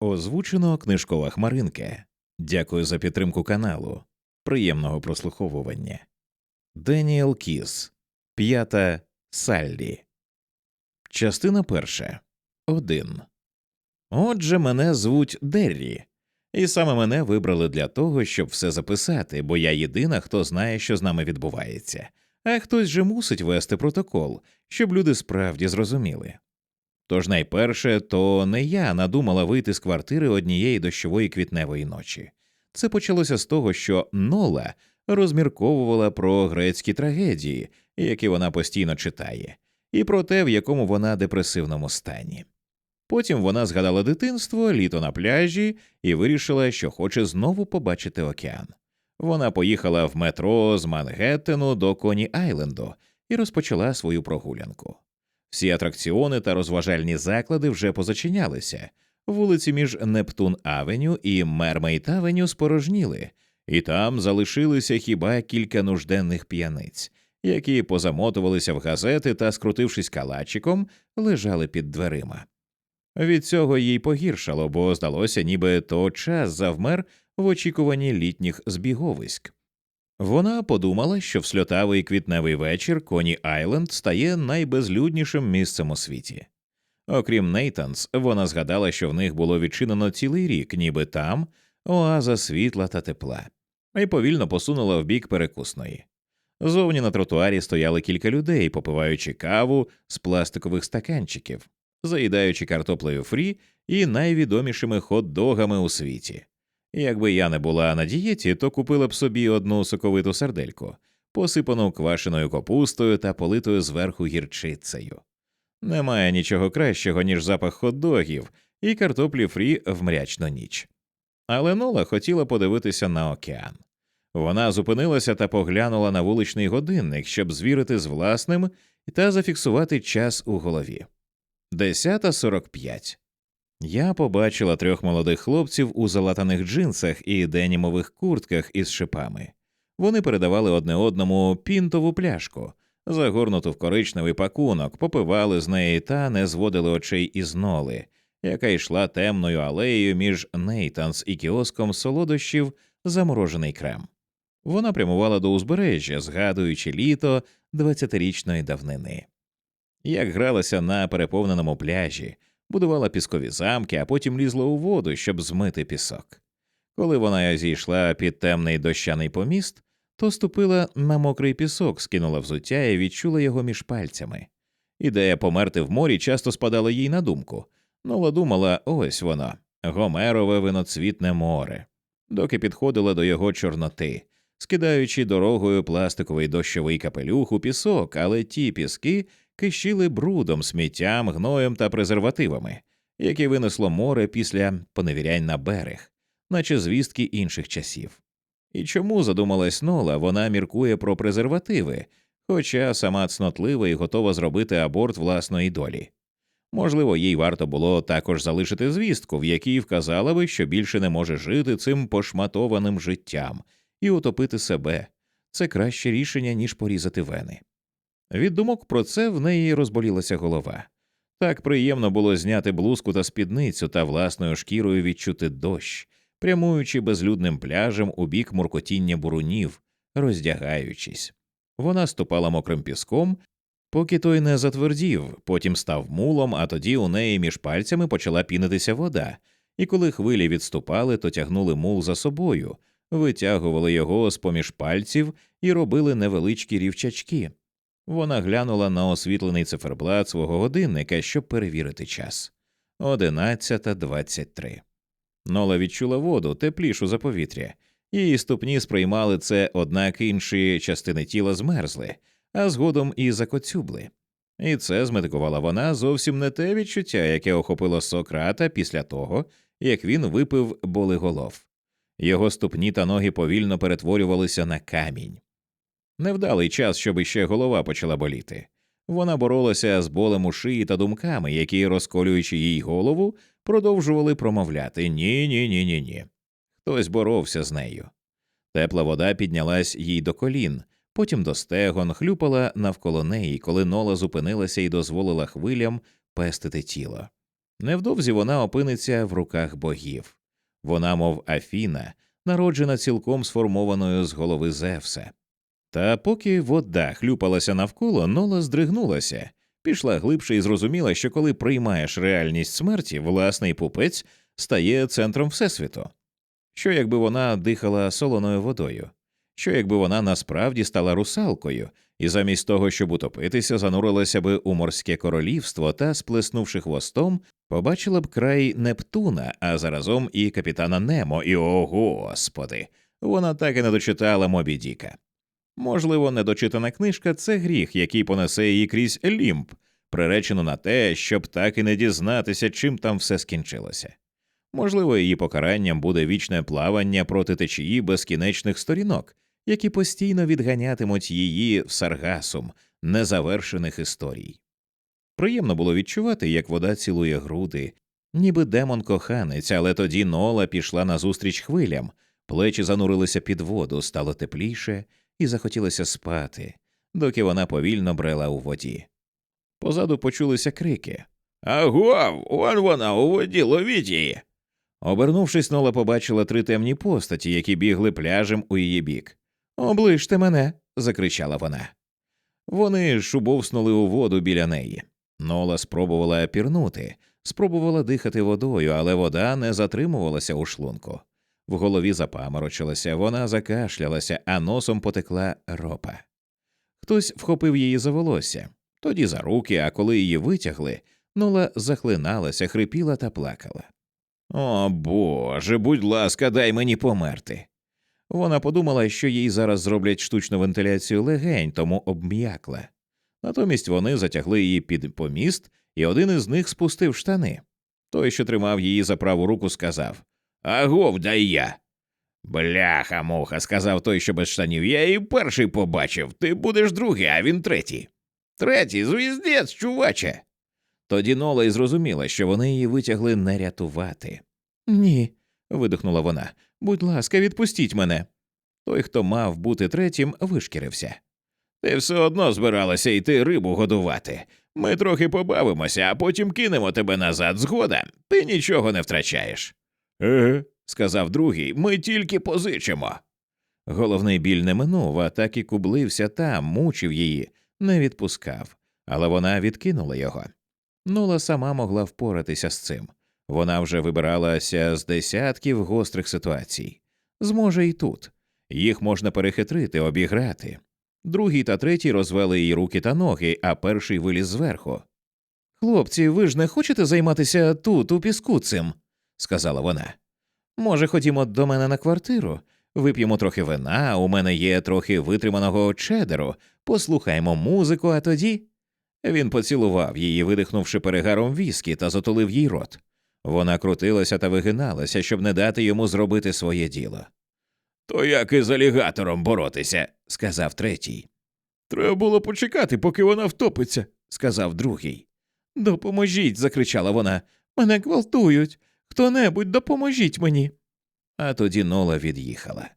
Озвучено книжкова хмаринка. Дякую за підтримку каналу. Приємного прослуховування. Деніел Кіс. П'ята Саллі. Частина перша. Один. Отже, мене звуть Деррі. І саме мене вибрали для того, щоб все записати, бо я єдина, хто знає, що з нами відбувається, а хтось же мусить вести протокол, щоб люди справді зрозуміли. Тож найперше, то не я надумала вийти з квартири однієї дощової квітневої ночі. Це почалося з того, що Нола розмірковувала про грецькі трагедії, які вона постійно читає, і про те, в якому вона депресивному стані. Потім вона згадала дитинство, літо на пляжі і вирішила, що хоче знову побачити океан. Вона поїхала в метро з Мангеттену до Коні Айленду і розпочала свою прогулянку. Всі атракціони та розважальні заклади вже позачинялися. Вулиці між Нептун Авеню і Мермейт Авеню спорожніли, і там залишилися хіба кілька нужденних п'яниць, які позамотувалися в газети та, скрутившись калачиком, лежали під дверима. Від цього їй погіршало, бо здалося, ніби то час завмер в очікуванні літніх збіговиськ. Вона подумала, що в сльотавий квітневий вечір Коні Айленд стає найбезлюднішим місцем у світі. Окрім Нейтанс, вона згадала, що в них було відчинено цілий рік, ніби там оаза світла та тепла, і повільно посунула в бік перекусної. Зовні на тротуарі стояли кілька людей, попиваючи каву з пластикових стаканчиків, заїдаючи картоплею фрі і найвідомішими хот-догами у світі. Якби я не була на дієті, то купила б собі одну соковиту сардельку, посипану квашеною капустою та политою зверху гірчицею. Немає нічого кращого, ніж запах хот-догів і картоплі фрі в мрячну ніч. Але Нола хотіла подивитися на океан. Вона зупинилася та поглянула на вуличний годинник, щоб звірити з власним та зафіксувати час у голові. Десята сорок п'ять. Я побачила трьох молодих хлопців у залатаних джинсах і денімових куртках із шипами. Вони передавали одне одному пінтову пляшку, загорнуту в коричневий пакунок, попивали з неї та не зводили очей із ноли, яка йшла темною алеєю між Нейтанс і кіоском солодощів заморожений крем. Вона прямувала до узбережжя, згадуючи літо двадцятирічної давнини. Як гралася на переповненому пляжі, будувала піскові замки, а потім лізла у воду, щоб змити пісок. Коли вона зійшла під темний дощаний поміст, то ступила на мокрий пісок, скинула взуття і відчула його між пальцями. Ідея померти в морі часто спадала їй на думку. Нола думала, ось воно, Гомерове виноцвітне море, доки підходила до його чорноти, скидаючи дорогою пластиковий дощовий капелюх у пісок, але ті піски кищили брудом, сміттям, гноєм та презервативами, які винесло море після поневірянь на берег, наче звістки інших часів. І чому задумалась Нола, вона міркує про презервативи, хоча сама цнотлива і готова зробити аборт власної долі. Можливо, їй варто було також залишити звістку, в якій вказала би, що більше не може жити цим пошматованим життям і утопити себе. Це краще рішення, ніж порізати вени. Від думок про це в неї розболілася голова. Так приємно було зняти блузку та спідницю та власною шкірою відчути дощ, прямуючи безлюдним пляжем у бік муркотіння бурунів, роздягаючись. Вона ступала мокрим піском, поки той не затвердів, потім став мулом, а тоді у неї між пальцями почала пінитися вода, і коли хвилі відступали, то тягнули мул за собою, витягували його з поміж пальців і робили невеличкі рівчачки. Вона глянула на освітлений циферблат свого годинника, щоб перевірити час. Одинадцята двадцять три. Нола відчула воду, теплішу за повітря. Її ступні сприймали це, однак інші частини тіла змерзли, а згодом і закоцюбли. І це зметикувала вона зовсім не те відчуття, яке охопило Сократа після того, як він випив болиголов. Його ступні та ноги повільно перетворювалися на камінь. Невдалий час, щоб іще голова почала боліти. Вона боролася з болем у шиї та думками, які, розколюючи їй голову, продовжували промовляти ні, ні, ні, ні, ні. Хтось боровся з нею. Тепла вода піднялась їй до колін, потім до стегон, хлюпала навколо неї, коли нола зупинилася і дозволила хвилям пестити тіло. Невдовзі вона опиниться в руках богів. Вона, мов Афіна, народжена цілком сформованою з голови Зевса. Та поки вода хлюпалася навколо, Нола здригнулася, пішла глибше і зрозуміла, що коли приймаєш реальність смерті, власний пупець стає центром Всесвіту. Що якби вона дихала солоною водою? Що якби вона насправді стала русалкою, і замість того, щоб утопитися, занурилася би у морське королівство та, сплеснувши хвостом, побачила б край Нептуна, а заразом і капітана Немо, і о господи, вона так і не дочитала Мобі Діка. Можливо, недочитана книжка це гріх, який понесе її крізь лімб, приречено на те, щоб так і не дізнатися, чим там все скінчилося. Можливо, її покаранням буде вічне плавання проти течії безкінечних сторінок, які постійно відганятимуть її в саргасум незавершених історій. Приємно було відчувати, як вода цілує груди, ніби демон коханець, але тоді Нола пішла назустріч хвилям, плечі занурилися під воду, стало тепліше, і захотілося спати, доки вона повільно брела у воді. Позаду почулися крики Агов, он вона у воді, ловіть її. Обернувшись, Нола побачила три темні постаті, які бігли пляжем у її бік. Оближте мене. закричала вона. Вони шубовснули у воду біля неї. Нола спробувала пірнути, спробувала дихати водою, але вода не затримувалася у шлунку. В голові запаморочилася, вона закашлялася, а носом потекла ропа. Хтось вхопив її за волосся, тоді за руки, а коли її витягли, Нола захлиналася, хрипіла та плакала. О Боже, будь ласка, дай мені померти. Вона подумала, що їй зараз зроблять штучну вентиляцію легень, тому обм'якла. Натомість вони затягли її під поміст, і один із них спустив штани. Той, що тримав її за праву руку, сказав Агов, дай я. Бляха муха, сказав той, що без штанів. Я її перший побачив. Ти будеш другий, а він третій. Третій, звіздець, чуваче. Тоді Нола й зрозуміла, що вони її витягли не рятувати. Ні, видихнула вона. Будь ласка, відпустіть мене. Той, хто мав бути третім, вишкірився. Ти все одно збиралася йти рибу годувати. Ми трохи побавимося, а потім кинемо тебе назад. Згода, ти нічого не втрачаєш. Еге, сказав другий, ми тільки позичимо. Головний біль не минув, а так і кублився там, мучив її, не відпускав, але вона відкинула його. Нола сама могла впоратися з цим. Вона вже вибиралася з десятків гострих ситуацій. Зможе і тут. Їх можна перехитрити, обіграти. Другий та третій розвели її руки та ноги, а перший виліз зверху. Хлопці, ви ж не хочете займатися тут, у піску цим, сказала вона. Може, ходімо до мене на квартиру, вип'ємо трохи вина, у мене є трохи витриманого чедеру, послухаємо музику, а тоді. Він поцілував її, видихнувши перегаром віскі, та затулив їй рот. Вона крутилася та вигиналася, щоб не дати йому зробити своє діло. То як із алігатором боротися, сказав третій. Треба було почекати, поки вона втопиться, сказав другий. Допоможіть, закричала вона. Мене гвалтують. Хто небудь допоможіть мені. А тоді Нола від'їхала.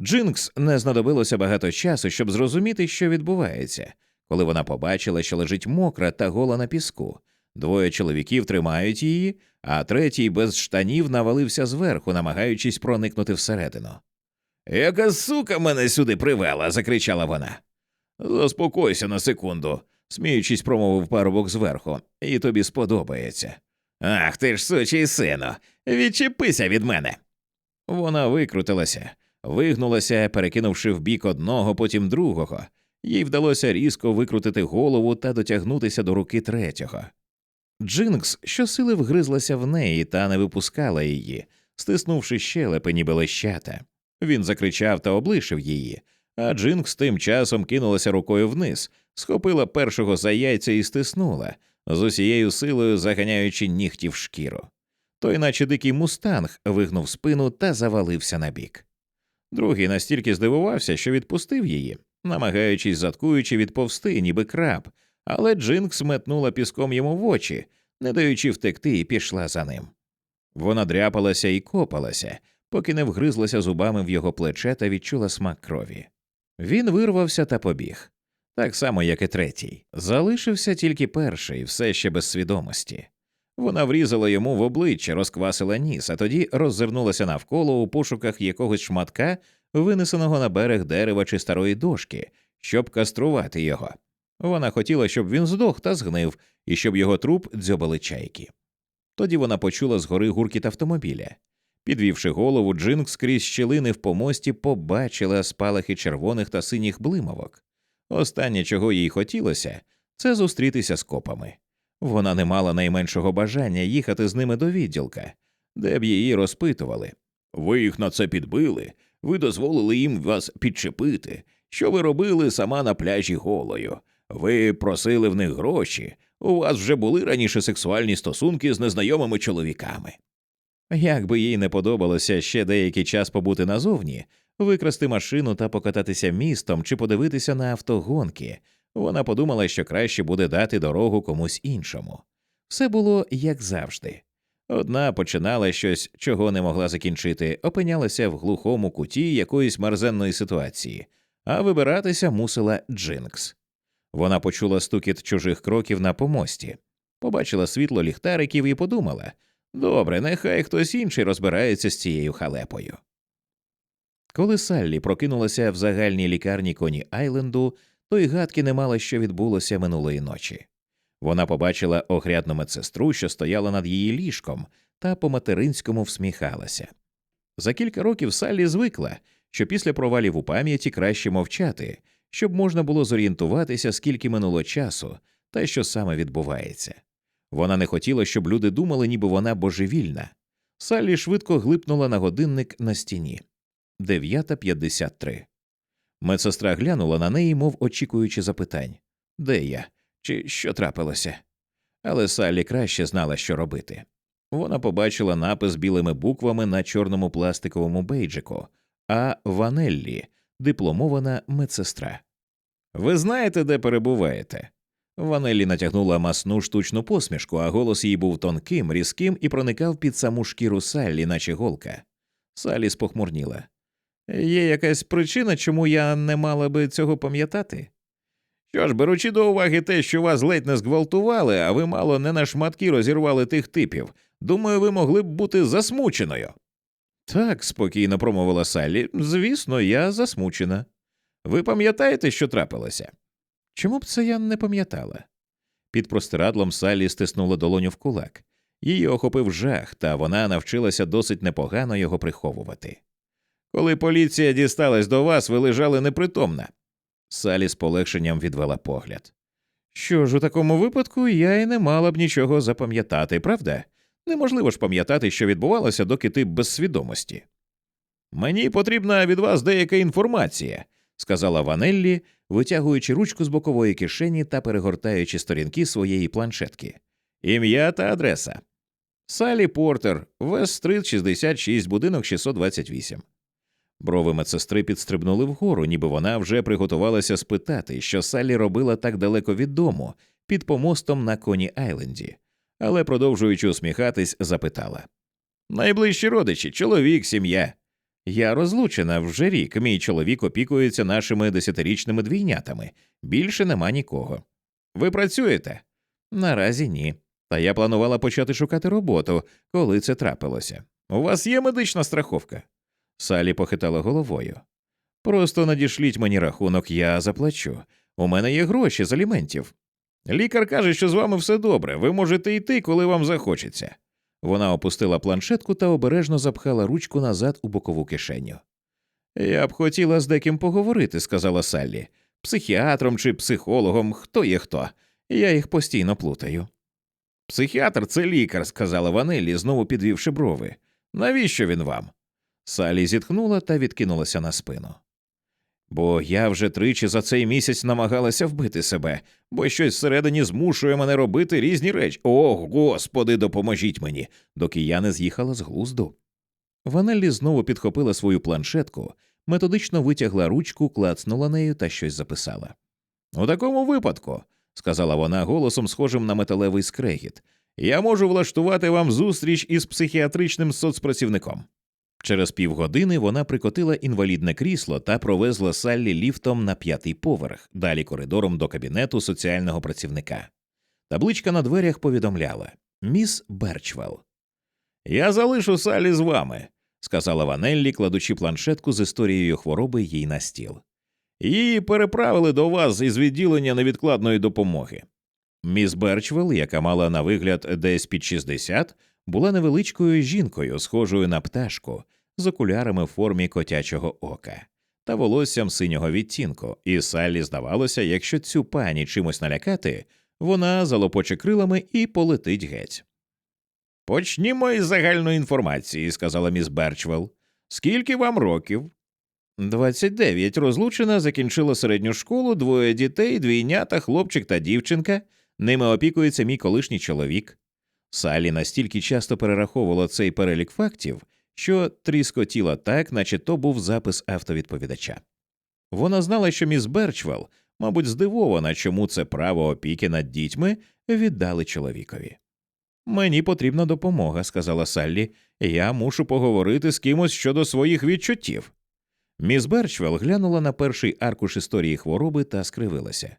Джинкс не знадобилося багато часу, щоб зрозуміти, що відбувається, коли вона побачила, що лежить мокра та гола на піску. Двоє чоловіків тримають її, а третій без штанів навалився зверху, намагаючись проникнути всередину. Яка сука мене сюди привела, закричала вона. Заспокойся на секунду, сміючись, промовив парубок зверху, і тобі сподобається. Ах ти ж сучий сино, відчепися від мене. Вона викрутилася, вигнулася, перекинувши в бік одного, потім другого. Їй вдалося різко викрутити голову та дотягнутися до руки третього. Джинкс щосили вгризлася в неї та не випускала її, стиснувши щелепи, ніби лещата. Він закричав та облишив її, а Джинкс тим часом кинулася рукою вниз, схопила першого за яйця і стиснула, з усією силою заганяючи нігті в шкіру. Той, наче дикий мустанг, вигнув спину та завалився на бік. Другий настільки здивувався, що відпустив її, намагаючись заткуючи відповсти, ніби краб, але Джинкс метнула піском йому в очі, не даючи втекти, і пішла за ним. Вона дряпалася і копалася, поки не вгризлася зубами в його плече та відчула смак крові. Він вирвався та побіг, так само, як і третій. Залишився тільки перший, все ще без свідомості. Вона врізала йому в обличчя, розквасила ніс, а тоді роззирнулася навколо у пошуках якогось шматка, винесеного на берег дерева чи старої дошки, щоб каструвати його. Вона хотіла, щоб він здох та згнив, і щоб його труп дзьобали чайки. Тоді вона почула згори гуркіт автомобіля. Підвівши голову, Джинкс крізь щілини в помості побачила спалахи червоних та синіх блимавок. Останнє, чого їй хотілося, це зустрітися з копами. Вона не мала найменшого бажання їхати з ними до відділка, де б її розпитували. Ви їх на це підбили, ви дозволили їм вас підчепити. Що ви робили сама на пляжі голою? Ви просили в них гроші. У вас вже були раніше сексуальні стосунки з незнайомими чоловіками. Як би їй не подобалося ще деякий час побути назовні, викрасти машину та покататися містом чи подивитися на автогонки, вона подумала, що краще буде дати дорогу комусь іншому. Все було як завжди. Одна починала щось, чого не могла закінчити, опинялася в глухому куті якоїсь мерзенної ситуації, а вибиратися мусила Джинкс. Вона почула стукіт чужих кроків на помості, побачила світло ліхтариків і подумала добре, нехай хтось інший розбирається з цією халепою. Коли Саллі прокинулася в загальній лікарні Коні Айленду, то й гадки не мала, що відбулося минулої ночі. Вона побачила огрядну медсестру, що стояла над її ліжком, та по материнському всміхалася. За кілька років Саллі звикла, що після провалів у пам'яті краще мовчати, щоб можна було зорієнтуватися, скільки минуло часу та що саме відбувається. Вона не хотіла, щоб люди думали, ніби вона божевільна. Саллі швидко глипнула на годинник на стіні. 9.53. Медсестра глянула на неї, мов очікуючи запитань Де я? Чи що трапилося? Але Саллі краще знала, що робити. Вона побачила напис білими буквами на чорному пластиковому бейджику, а Ванеллі дипломована медсестра. Ви знаєте, де перебуваєте? Ванеллі натягнула масну штучну посмішку, а голос її був тонким, різким і проникав під саму шкіру Саллі, наче голка. Салі спохмурніла. Є якась причина, чому я не мала би цього пам'ятати? Що ж, беручи до уваги те, що вас ледь не зґвалтували, а ви мало не на шматки розірвали тих типів, думаю, ви могли б бути засмученою. Так, спокійно промовила Саллі. Звісно, я засмучена. Ви пам'ятаєте, що трапилося? Чому б це я не пам'ятала? Під простирадлом Саллі стиснула долоню в кулак. Її охопив жах, та вона навчилася досить непогано його приховувати. Коли поліція дісталась до вас, ви лежали непритомна. Салі з полегшенням відвела погляд. Що ж, у такому випадку я й не мала б нічого запам'ятати, правда? Неможливо ж пам'ятати, що відбувалося, доки ти без свідомості. Мені потрібна від вас деяка інформація, сказала Ванеллі, витягуючи ручку з бокової кишені та перегортаючи сторінки своєї планшетки. Ім'я та адреса. Салі Портер, Вест-стрит, 66, будинок 628. Брови медсестри підстрибнули вгору, ніби вона вже приготувалася спитати, що Саллі робила так далеко від дому, під помостом на Коні Айленді, але, продовжуючи усміхатись, запитала Найближчі родичі, чоловік, сім'я. Я розлучена вже рік. Мій чоловік опікується нашими десятирічними двійнятами. Більше нема нікого. Ви працюєте? Наразі ні. Та я планувала почати шукати роботу, коли це трапилося. У вас є медична страховка? Салі похитала головою. Просто надішліть мені рахунок, я заплачу. У мене є гроші з аліментів. Лікар каже, що з вами все добре, ви можете йти, коли вам захочеться. Вона опустила планшетку та обережно запхала ручку назад у бокову кишеню. Я б хотіла з деким поговорити, сказала Саллі. Психіатром чи психологом, хто є хто. Я їх постійно плутаю. Психіатр це лікар, сказала Ванелі, знову підвівши брови. Навіщо він вам? Салі зітхнула та відкинулася на спину. Бо я вже тричі за цей місяць намагалася вбити себе, бо щось всередині змушує мене робити різні речі. О, господи, допоможіть мені, доки я не з'їхала з глузду. Ванеллі знову підхопила свою планшетку, методично витягла ручку, клацнула нею та щось записала. У такому випадку, сказала вона голосом, схожим на металевий скрегіт, я можу влаштувати вам зустріч із психіатричним соцпрацівником. Через півгодини вона прикотила інвалідне крісло та провезла Саллі ліфтом на п'ятий поверх, далі коридором до кабінету соціального працівника. Табличка на дверях повідомляла Міс Берчвелл. Я залишу Салі з вами, сказала Ванеллі, кладучи планшетку з історією хвороби їй на стіл. Її переправили до вас із відділення невідкладної допомоги. Міс Берчвелл, яка мала на вигляд десь під 60, була невеличкою жінкою, схожою на пташку, з окулярами в формі котячого ока та волоссям синього відтінку, і Саллі здавалося, якщо цю пані чимось налякати, вона залопоче крилами і полетить геть. Почнімо із загальної інформації, сказала міс Берчвелл. Скільки вам років? Двадцять дев'ять. Розлучена, закінчила середню школу, двоє дітей, двійнята, хлопчик та дівчинка. Ними опікується мій колишній чоловік. Салі настільки часто перераховувала цей перелік фактів, що тріскотіла так, наче то був запис автовідповідача. Вона знала, що міс Берчвелл, мабуть, здивована, чому це право опіки над дітьми віддали чоловікові. Мені потрібна допомога, сказала Саллі. Я мушу поговорити з кимось щодо своїх відчуттів. Міс Берчвелл глянула на перший аркуш історії хвороби та скривилася.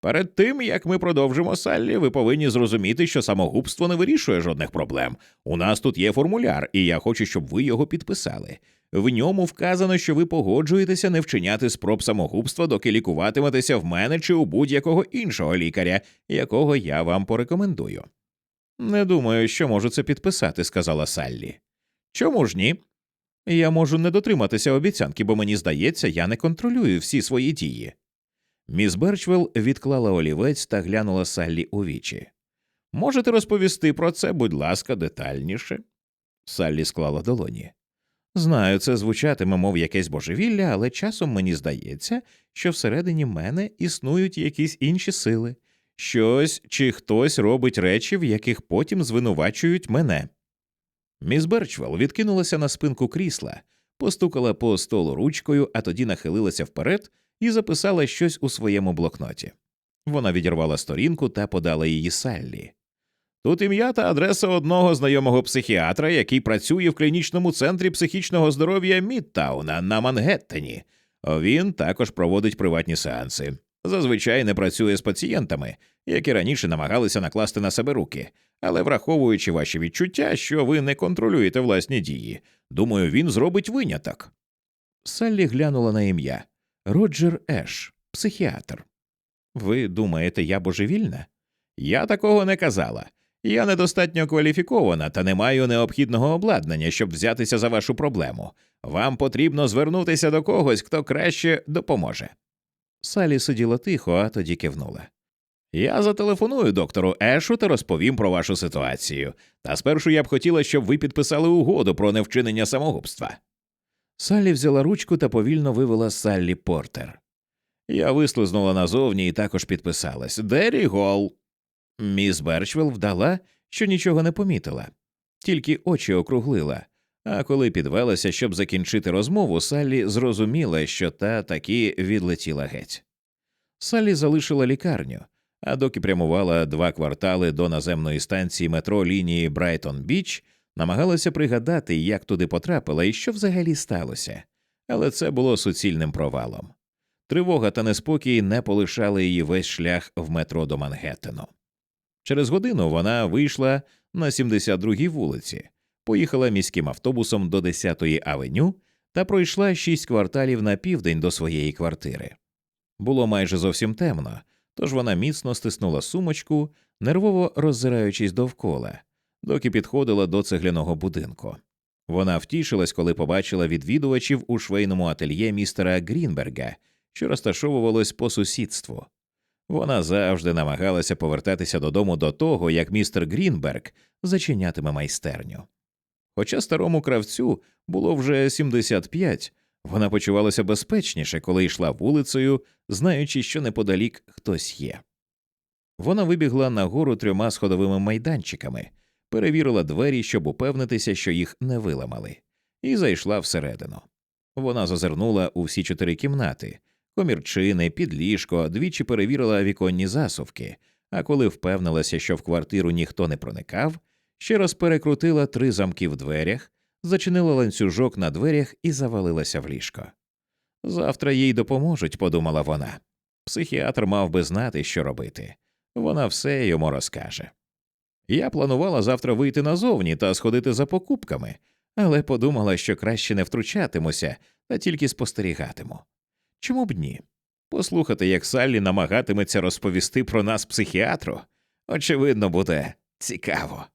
Перед тим як ми продовжимо Саллі, ви повинні зрозуміти, що самогубство не вирішує жодних проблем. У нас тут є формуляр, і я хочу, щоб ви його підписали. В ньому вказано, що ви погоджуєтеся не вчиняти спроб самогубства, доки лікуватиметеся в мене чи у будь-якого іншого лікаря, якого я вам порекомендую. Не думаю, що можу це підписати, сказала Саллі. Чому ж ні? Я можу не дотриматися обіцянки, бо мені здається, я не контролюю всі свої дії. Міс Берчвелл відклала олівець та глянула Саллі у вічі. Можете розповісти про це, будь ласка, детальніше. Саллі склала долоні. Знаю, це звучатиме, мов якесь божевілля, але часом мені здається, що всередині мене існують якісь інші сили, щось чи хтось робить речі, в яких потім звинувачують мене. Міс Берчвелл відкинулася на спинку крісла, постукала по столу ручкою, а тоді нахилилася вперед і записала щось у своєму блокноті. Вона відірвала сторінку та подала її Саллі. Тут ім'я та адреса одного знайомого психіатра, який працює в клінічному центрі психічного здоров'я Мідтауна на Мангеттені. Він також проводить приватні сеанси. Зазвичай не працює з пацієнтами, які раніше намагалися накласти на себе руки, але враховуючи ваші відчуття, що ви не контролюєте власні дії, думаю, він зробить виняток. Саллі глянула на ім'я Роджер Еш, психіатр. Ви думаєте, я божевільна? Я такого не казала. Я недостатньо кваліфікована та не маю необхідного обладнання, щоб взятися за вашу проблему. Вам потрібно звернутися до когось, хто краще допоможе. Салі сиділа тихо, а тоді кивнула. Я зателефоную доктору Ешу та розповім про вашу ситуацію. Та спершу я б хотіла, щоб ви підписали угоду про невчинення самогубства. Саллі взяла ручку та повільно вивела Саллі Портер. Я вислизнула назовні і також підписалась Дері Гол. Міс Берчвелл вдала, що нічого не помітила, тільки очі округлила. А коли підвелася, щоб закінчити розмову, Саллі зрозуміла, що та таки відлетіла геть. Саллі залишила лікарню, а доки прямувала два квартали до наземної станції метро лінії Брайтон Біч, намагалася пригадати, як туди потрапила і що взагалі сталося, але це було суцільним провалом. Тривога та неспокій не полишали її весь шлях в метро до Мангеттену. Через годину вона вийшла на 72-й вулиці, поїхала міським автобусом до 10-ї авеню та пройшла шість кварталів на південь до своєї квартири. Було майже зовсім темно, тож вона міцно стиснула сумочку, нервово роззираючись довкола, доки підходила до цегляного будинку. Вона втішилась, коли побачила відвідувачів у швейному ательє містера Грінберга, що розташовувалось по сусідству. Вона завжди намагалася повертатися додому до того, як містер Грінберг зачинятиме майстерню. Хоча старому кравцю було вже 75, вона почувалася безпечніше, коли йшла вулицею, знаючи, що неподалік хтось є. Вона вибігла нагору трьома сходовими майданчиками, перевірила двері, щоб упевнитися, що їх не виламали, і зайшла всередину. Вона зазирнула у всі чотири кімнати, комірчини, підліжко, двічі перевірила віконні засувки, а коли впевнилася, що в квартиру ніхто не проникав, ще раз перекрутила три замки в дверях, зачинила ланцюжок на дверях і завалилася в ліжко. Завтра їй допоможуть, подумала вона. Психіатр мав би знати, що робити. Вона все йому розкаже. Я планувала завтра вийти назовні та сходити за покупками, але подумала, що краще не втручатимуся та тільки спостерігатиму. Чому б ні? Послухати, як Саллі намагатиметься розповісти про нас психіатру, очевидно, буде цікаво.